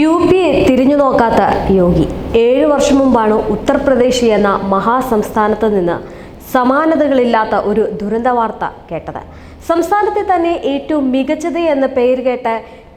U P A തിരിഞ്ഞു നോക്കാത്ത യോഗി. ഏഴു വർഷം മുമ്പാണ് ഉത്തർപ്രദേശ് എന്ന മഹാസംസ്ഥാനത്ത് നിന്ന് സമാനതകളില്ലാത്ത ഒരു ദുരന്ത വാർത്ത കേട്ടത്. സംസ്ഥാനത്തെ തന്നെ ഏറ്റവും മികച്ചത് എന്ന് പേര് കേട്ട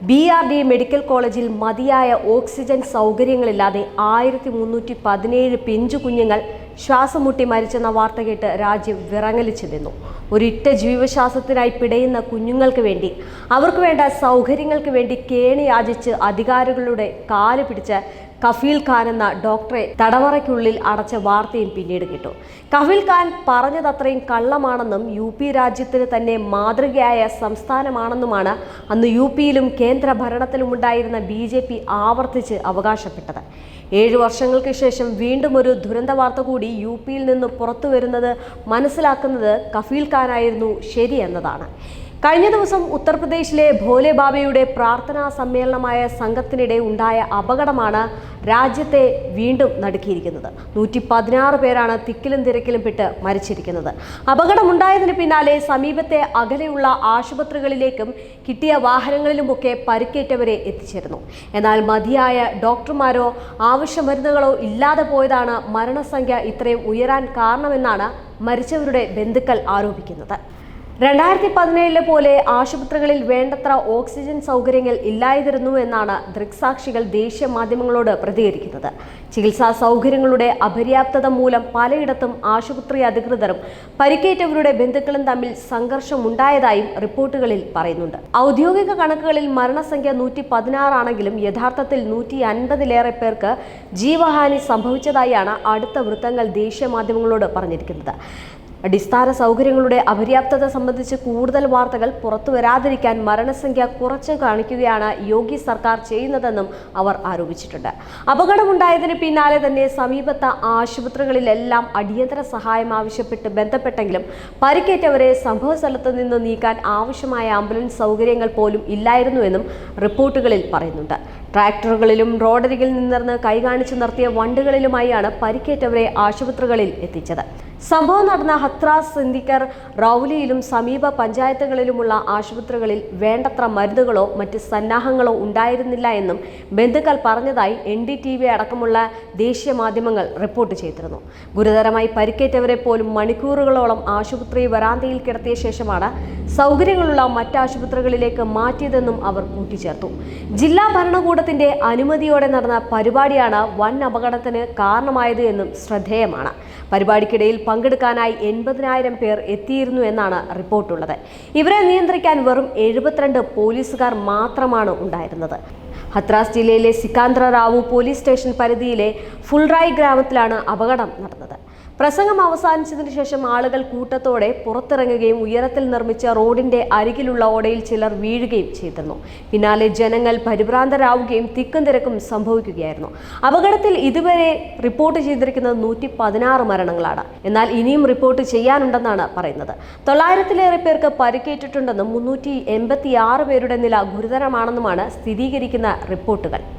ബി ആർ ഡി മെഡിക്കൽ കോളേജിൽ മതിയായ ഓക്സിജൻ സൗകര്യങ്ങളില്ലാതെ ആയിരത്തി മുന്നൂറ്റി പതിനേഴ് പിഞ്ചു കുഞ്ഞുങ്ങൾ ശ്വാസം മുട്ടി മരിച്ചെന്ന വാർത്ത കേട്ട് രാജ്യം വിറങ്ങലിച്ചു നിന്നു ഒരിറ്റ ജീവശ്വാസത്തിനായി പിടയുന്ന കുഞ്ഞുങ്ങൾക്ക് വേണ്ടി അവർക്ക് വേണ്ട സൗകര്യങ്ങൾക്ക് വേണ്ടി കേണി യാചിച്ച് അധികാരികളുടെ കാൽ പിടിച്ച് കഫീൽ ഖാൻ എന്ന ഡോക്ടറെ തടവറയ്ക്കുള്ളിൽ അടച്ച വാർത്തയും പിന്നീട് കിട്ടു. കഫീൽ ഖാൻ പറഞ്ഞതത്രയും കള്ളമാണെന്നും യു പി രാജ്യത്തിന് തന്നെ മാതൃകയായ സംസ്ഥാനമാണെന്നുമാണ് അന്ന് യു പിയിലും കേന്ദ്ര ഭരണത്തിലും ഉണ്ടായിരുന്ന ബി ജെ പി ആവർത്തിച്ച് അവകാശപ്പെട്ടത്. ഏഴ് വർഷങ്ങൾക്ക് ശേഷം വീണ്ടും ഒരു ദുരന്ത വാർത്ത കൂടി യു പിയിൽ നിന്ന് പുറത്തു വരുന്നത് മനസ്സിലാക്കുന്നത് കഫീൽ ഖാനായിരുന്നു ശരി എന്നതാണ് കഴിഞ്ഞ ദിവസം ഉത്തർപ്രദേശിലെ ഭോലെ ബാബയുടെ പ്രാർത്ഥനാ സമ്മേളനമായ സംഘത്തിനിടെ ഉണ്ടായ അപകടമാണ് രാജ്യത്തെ വീണ്ടും നടുക്കിയിരിക്കുന്നത്. നൂറ്റി പതിനാറ് പേരാണ് തിക്കിലും തിരക്കിലും പെട്ട് മരിച്ചിരിക്കുന്നത്. അപകടമുണ്ടായതിന് പിന്നാലെ സമീപത്തെ അകലെയുള്ള ആശുപത്രികളിലേക്കും കിട്ടിയ വാഹനങ്ങളിലുമൊക്കെ പരിക്കേറ്റവരെ എത്തിച്ചേരുന്നു. എന്നാൽ മതിയായ ഡോക്ടർമാരോ ആവശ്യ മരുന്നുകളോ ഇല്ലാതെ പോയതാണ് മരണസംഖ്യ ഇത്രയും ഉയരാൻ കാരണമെന്നാണ് മരിച്ചവരുടെ ബന്ധുക്കൾ ആരോപിക്കുന്നത്. രണ്ടായിരത്തി പതിനേഴിലെ പോലെ ആശുപത്രികളിൽ വേണ്ടത്ര ഓക്സിജൻ സൗകര്യങ്ങൾ ഇല്ലായിരുന്നു എന്നാണ് ദൃക്സാക്ഷികൾ ദേശീയ മാധ്യമങ്ങളോട് പ്രതികരിക്കുന്നത്. ചികിത്സാ സൗകര്യങ്ങളുടെ അപര്യാപ്തത മൂലം പലയിടത്തും ആശുപത്രി അധികൃതരും പരിക്കേറ്റവരുടെ ബന്ധുക്കളും തമ്മിൽ സംഘർഷമുണ്ടായതായും റിപ്പോർട്ടുകളിൽ പറയുന്നുണ്ട്. ഔദ്യോഗിക കണക്കുകളിൽ മരണസംഖ്യ നൂറ്റി പതിനാറാണെങ്കിലും യഥാർത്ഥത്തിൽ നൂറ്റി അൻപതിലേറെ പേർക്ക് ജീവഹാനി സംഭവിച്ചതായാണ് അടുത്ത വൃത്തങ്ങൾ ദേശീയ മാധ്യമങ്ങളോട് പറഞ്ഞിരിക്കുന്നത്. അടിസ്ഥാന സൗകര്യങ്ങളുടെ അപര്യാപ്തത സംബന്ധിച്ച് കൂടുതൽ വാർത്തകൾ പുറത്തു വരാതിരിക്കാൻ മരണസംഖ്യ കുറച്ചു കാണിക്കുകയാണ് യോഗി സർക്കാർ ചെയ്യുന്നതെന്നും അവർ ആരോപിച്ചിട്ടുണ്ട്. അപകടമുണ്ടായതിന് പിന്നാലെ തന്നെ സമീപത്തെ ആശുപത്രികളിലെല്ലാം അടിയന്തര സഹായം ആവശ്യപ്പെട്ട് ബന്ധപ്പെട്ടെങ്കിലും പരിക്കേറ്റവരെ സംഭവസ്ഥലത്ത് നിന്ന് നീക്കാൻ ആവശ്യമായ ആംബുലൻസ് സൗകര്യങ്ങൾ പോലും ഇല്ലായിരുന്നുവെന്നും റിപ്പോർട്ടുകളിൽ പറയുന്നുണ്ട്. ട്രാക്ടറുകളിലും റോഡരികിൽ നിന്നിരുന്ന് കൈകാണിച്ചു നിർത്തിയ വണ്ടികളിലുമായാണ് പരിക്കേറ്റവരെ ആശുപത്രികളിൽ എത്തിച്ചത്. സംഭവം നടന്ന ഹത്രാസ് സിന്ധിക്കർ റൌലിയിലും സമീപ പഞ്ചായത്തുകളിലുമുള്ള ആശുപത്രികളിൽ വേണ്ടത്ര മരുന്നുകളോ മറ്റ് സന്നാഹങ്ങളോ ഉണ്ടായിരുന്നില്ല എന്നും ബന്ധുക്കൾ പറഞ്ഞതായി എൻ ഡി ടി വി അടക്കമുള്ള ദേശീയ മാധ്യമങ്ങൾ റിപ്പോർട്ട് ചെയ്തിരുന്നു. ഗുരുതരമായി പരിക്കേറ്റവരെ പോലും മണിക്കൂറുകളോളം ആശുപത്രി വരാന്തയിൽ കിടത്തിയ ശേഷമാണ് സൗകര്യങ്ങളുള്ള മറ്റ് ആശുപത്രികളിലേക്ക് മാറ്റിയതെന്നും അവർ കൂട്ടിച്ചേർത്തു. ജില്ലാ ഭരണകൂടത്തിന്റെ അനുമതിയോടെ നടന്ന പരിപാടിയാണ് വൻ അപകടത്തിന് കാരണമായത് എന്നും ശ്രദ്ധേയമാണ്. പരിപാടിക്കിടയിൽ പങ്കെടുക്കാനായി എൺപതിനായിരം പേർ എത്തിയിരുന്നു എന്നാണ് റിപ്പോർട്ടുള്ളത്. ഇവരെ നിയന്ത്രിക്കാൻ വെറും എഴുപത്തിരണ്ട് പോലീസുകാർ മാത്രമാണ് ഉണ്ടായിരുന്നത്. ഹത്രാസ് ജില്ലയിലെ സിക്കാന്ത്ര റാവു പോലീസ് സ്റ്റേഷൻ പരിധിയിലെ ഫുൾറായ് ഗ്രാമത്തിലാണ് അപകടം നടന്നത്. പ്രസംഗം അവസാനിച്ചതിനു ശേഷം ആളുകൾ കൂട്ടത്തോടെ പുറത്തിറങ്ങുകയും ഉയരത്തിൽ നിർമ്മിച്ച റോഡിന്റെ അരികിലുള്ള ഓടയിൽ ചിലർ വീഴുകയും ചെയ്തിരുന്നു. പിന്നാലെ ജനങ്ങൾ പരിഭ്രാന്തരാവുകയും തിക്കും തിരക്കും സംഭവിക്കുകയായിരുന്നു. അപകടത്തിൽ ഇതുവരെ റിപ്പോർട്ട് ചെയ്തിരിക്കുന്നത് നൂറ്റി പതിനാറ് മരണങ്ങളാണ്. എന്നാൽ ഇനിയും റിപ്പോർട്ട് ചെയ്യാനുണ്ടെന്നാണ് പറയുന്നത്. തൊള്ളായിരത്തിലേറെ പേർക്ക് പരിക്കേറ്റിട്ടുണ്ടെന്നും മുന്നൂറ്റി എൺപത്തി ആറ് പേരുടെ നില ഗുരുതരമാണെന്നുമാണ് സ്ഥിരീകരിക്കുന്ന റിപ്പോർട്ടുകൾ